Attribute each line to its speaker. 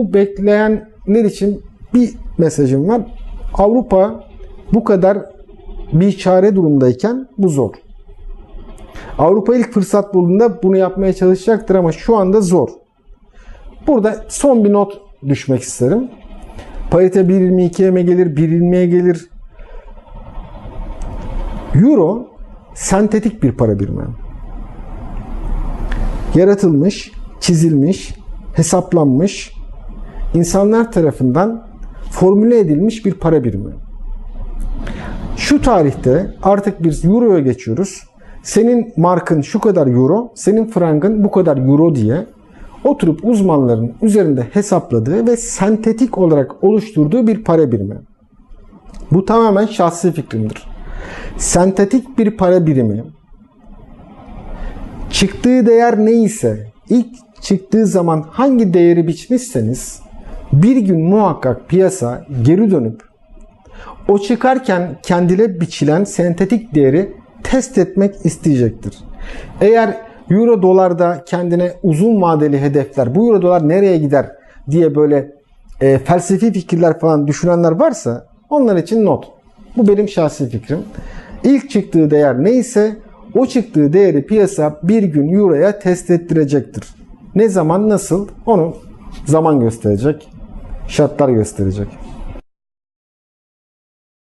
Speaker 1: Bu bekleyenler için bir mesajım var. Avrupa bu kadar bir çare durumdayken bu zor. Avrupa ilk fırsat bulduğunda bunu yapmaya çalışacaktır ama şu anda zor. Burada son bir not düşmek isterim. Parite 1.22'ye mi gelir, 1.20'ye gelir. Euro sentetik bir para birimi. Yaratılmış, çizilmiş, hesaplanmış, insanlar tarafından formüle edilmiş bir para birimi. Şu tarihte artık biz euroya geçiyoruz. Senin markın şu kadar euro, senin frangın bu kadar euro diye oturup uzmanların üzerinde hesapladığı ve sentetik olarak oluşturduğu bir para birimi. Bu tamamen şahsi fikrimdir. Sentetik bir para birimi çıktığı değer neyse ilk çıktığı zaman hangi değeri biçmişseniz bir gün muhakkak piyasa geri dönüp o çıkarken kendine biçilen sentetik değeri test etmek isteyecektir. Eğer euro dolarda kendine uzun vadeli hedefler, bu euro dolar nereye gider diye böyle e, felsefi fikirler falan düşünenler varsa onlar için not. Bu benim şahsi fikrim. İlk çıktığı değer neyse o çıktığı değeri piyasa bir gün euroya test ettirecektir. Ne zaman nasıl onu zaman gösterecek, şartlar gösterecek.